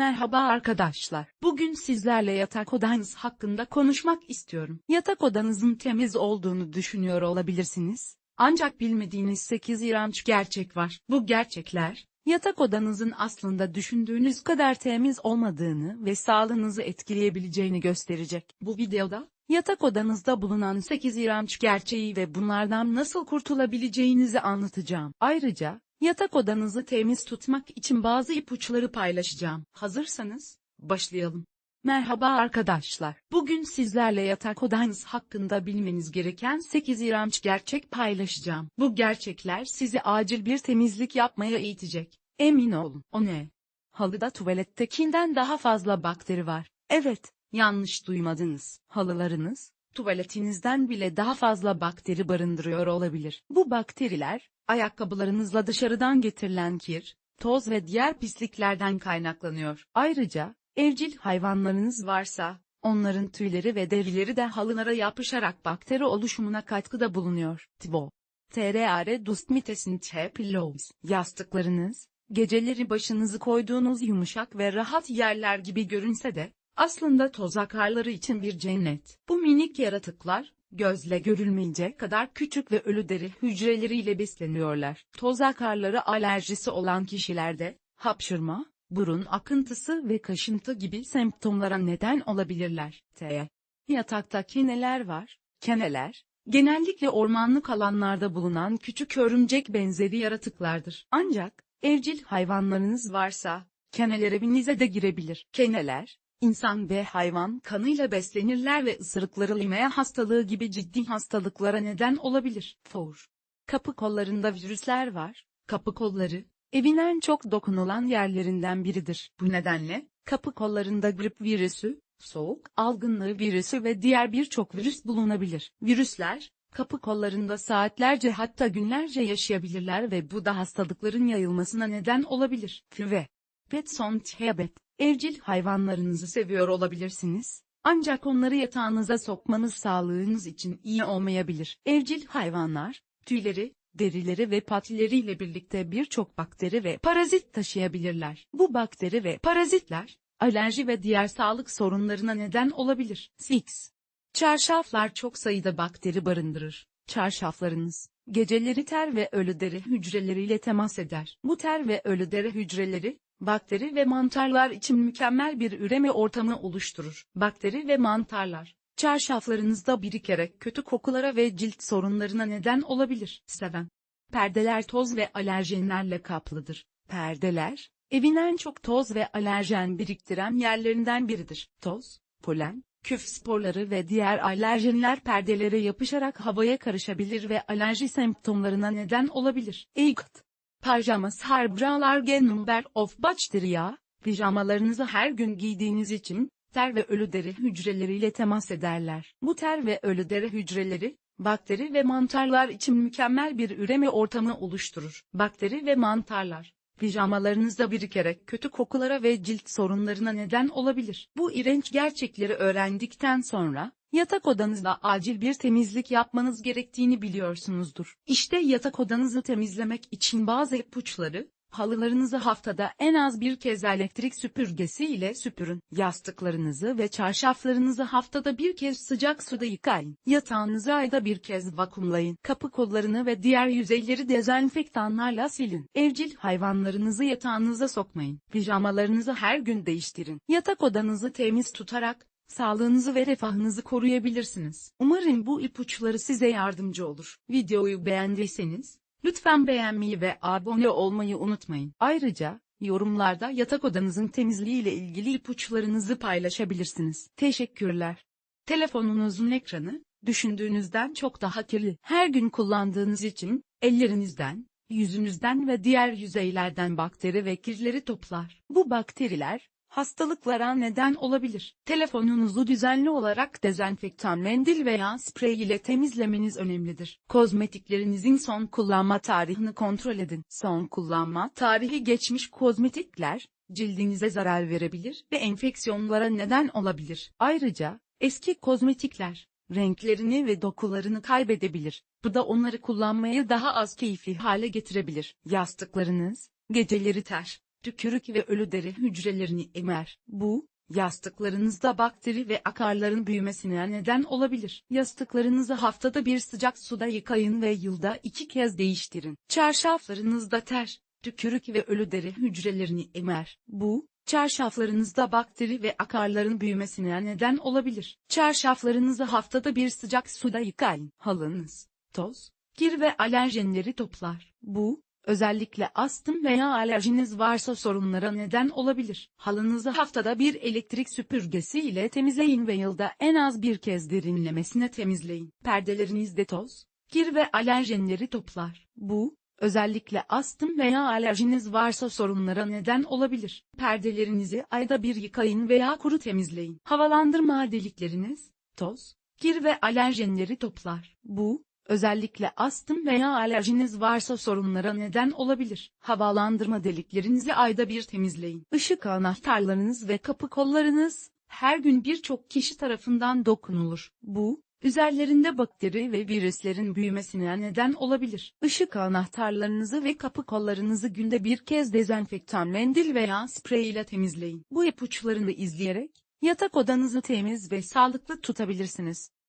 Merhaba arkadaşlar. Bugün sizlerle yatak odanız hakkında konuşmak istiyorum. Yatak odanızın temiz olduğunu düşünüyor olabilirsiniz. Ancak bilmediğiniz 8 iğrenç gerçek var. Bu gerçekler, yatak odanızın aslında düşündüğünüz kadar temiz olmadığını ve sağlığınızı etkileyebileceğini gösterecek. Bu videoda, yatak odanızda bulunan 8 iğrenç gerçeği ve bunlardan nasıl kurtulabileceğinizi anlatacağım. Ayrıca, Yatak odanızı temiz tutmak için bazı ipuçları paylaşacağım. Hazırsanız, başlayalım. Merhaba arkadaşlar. Bugün sizlerle yatak odanız hakkında bilmeniz gereken 8 iğrenç gerçek paylaşacağım. Bu gerçekler sizi acil bir temizlik yapmaya itecek. Emin olun. O ne? Halıda tuvalettekinden daha fazla bakteri var. Evet, yanlış duymadınız. Halılarınız, tuvaletinizden bile daha fazla bakteri barındırıyor olabilir. Bu bakteriler, ayakkabılarınızla dışarıdan getirilen kir, toz ve diğer pisliklerden kaynaklanıyor. Ayrıca, evcil hayvanlarınız varsa, onların tüyleri ve derileri de halılara yapışarak bakteri oluşumuna katkıda bulunuyor. TIVO TRR Dustmitesin T Pillows Yastıklarınız, geceleri başınızı koyduğunuz yumuşak ve rahat yerler gibi görünse de, aslında toz akarları için bir cennet. Bu minik yaratıklar, gözle görülmeyecek kadar küçük ve ölü deri hücreleriyle besleniyorlar. Toz akarları alerjisi olan kişilerde, hapşırma, burun akıntısı ve kaşıntı gibi semptomlara neden olabilirler. T. Yatakta keneler var. Keneler, genellikle ormanlık alanlarda bulunan küçük örümcek benzeri yaratıklardır. Ancak, evcil hayvanlarınız varsa, keneler evinize de girebilir. Keneler, İnsan ve hayvan kanıyla beslenirler ve ısırıkları limea hastalığı gibi ciddi hastalıklara neden olabilir. For. Kapı kollarında virüsler var. Kapı kolları, evin en çok dokunulan yerlerinden biridir. Bu nedenle, kapı kollarında grip virüsü, soğuk algınlığı virüsü ve diğer birçok virüs bulunabilir. Virüsler, kapı kollarında saatlerce hatta günlerce yaşayabilirler ve bu da hastalıkların yayılmasına neden olabilir. Ve Petson Tiyabet Evcil hayvanlarınızı seviyor olabilirsiniz, ancak onları yatağınıza sokmanız sağlığınız için iyi olmayabilir. Evcil hayvanlar, tüyleri, derileri ve patileriyle birlikte birçok bakteri ve parazit taşıyabilirler. Bu bakteri ve parazitler, alerji ve diğer sağlık sorunlarına neden olabilir. 6. Çarşaflar çok sayıda bakteri barındırır. Çarşaflarınız, geceleri ter ve ölü deri hücreleriyle temas eder. Bu ter ve ölü deri hücreleri, bakteri ve mantarlar için mükemmel bir üreme ortamı oluşturur. Bakteri ve mantarlar, çarşaflarınızda birikerek kötü kokulara ve cilt sorunlarına neden olabilir. 7. Perdeler toz ve alerjenlerle kaplıdır. Perdeler, evin en çok toz ve alerjen biriktiren yerlerinden biridir. Toz, polen, küf sporları ve diğer alerjenler perdelere yapışarak havaya karışabilir ve alerji semptomlarına neden olabilir. Eğit Pajamas Harbralar Number of Bacteria, pijamalarınızı her gün giydiğiniz için, ter ve ölü deri hücreleriyle temas ederler. Bu ter ve ölü deri hücreleri, bakteri ve mantarlar için mükemmel bir üreme ortamı oluşturur. Bakteri ve mantarlar, pijamalarınızda birikerek kötü kokulara ve cilt sorunlarına neden olabilir. Bu iğrenç gerçekleri öğrendikten sonra, Yatak odanızda acil bir temizlik yapmanız gerektiğini biliyorsunuzdur. İşte yatak odanızı temizlemek için bazı ipuçları, halılarınızı haftada en az bir kez elektrik süpürgesi ile süpürün. Yastıklarınızı ve çarşaflarınızı haftada bir kez sıcak suda yıkayın. Yatağınızı ayda bir kez vakumlayın. Kapı kollarını ve diğer yüzeyleri dezenfektanlarla silin. Evcil hayvanlarınızı yatağınıza sokmayın. Pijamalarınızı her gün değiştirin. Yatak odanızı temiz tutarak, sağlığınızı ve refahınızı koruyabilirsiniz. Umarım bu ipuçları size yardımcı olur. Videoyu beğendiyseniz, lütfen beğenmeyi ve abone olmayı unutmayın. Ayrıca, yorumlarda yatak odanızın temizliği ile ilgili ipuçlarınızı paylaşabilirsiniz. Teşekkürler. Telefonunuzun ekranı, düşündüğünüzden çok daha kirli. Her gün kullandığınız için, ellerinizden, yüzünüzden ve diğer yüzeylerden bakteri ve kirleri toplar. Bu bakteriler, hastalıklara neden olabilir. Telefonunuzu düzenli olarak dezenfektan mendil veya sprey ile temizlemeniz önemlidir. Kozmetiklerinizin son kullanma tarihini kontrol edin. Son kullanma tarihi geçmiş kozmetikler, cildinize zarar verebilir ve enfeksiyonlara neden olabilir. Ayrıca, eski kozmetikler, renklerini ve dokularını kaybedebilir. Bu da onları kullanmaya daha az keyifli hale getirebilir. Yastıklarınız, geceleri ter, tükürük ve ölü deri hücrelerini emer. Bu, yastıklarınızda bakteri ve akarların büyümesine neden olabilir. Yastıklarınızı haftada bir sıcak suda yıkayın ve yılda iki kez değiştirin. Çarşaflarınızda ter, tükürük ve ölü deri hücrelerini emer. Bu, çarşaflarınızda bakteri ve akarların büyümesine neden olabilir. Çarşaflarınızı haftada bir sıcak suda yıkayın. Halınız, toz, kir ve alerjenleri toplar. Bu, özellikle astım veya alerjiniz varsa sorunlara neden olabilir. Halınızı haftada bir elektrik süpürgesi ile temizleyin ve yılda en az bir kez derinlemesine temizleyin. Perdelerinizde toz, kir ve alerjenleri toplar. Bu, özellikle astım veya alerjiniz varsa sorunlara neden olabilir. Perdelerinizi ayda bir yıkayın veya kuru temizleyin. Havalandırma delikleriniz, toz, kir ve alerjenleri toplar. Bu, özellikle astım veya alerjiniz varsa sorunlara neden olabilir. Havalandırma deliklerinizi ayda bir temizleyin. Işık anahtarlarınız ve kapı kollarınız, her gün birçok kişi tarafından dokunulur. Bu, üzerlerinde bakteri ve virüslerin büyümesine neden olabilir. Işık anahtarlarınızı ve kapı kollarınızı günde bir kez dezenfektan mendil veya sprey ile temizleyin. Bu ipuçlarını izleyerek, yatak odanızı temiz ve sağlıklı tutabilirsiniz.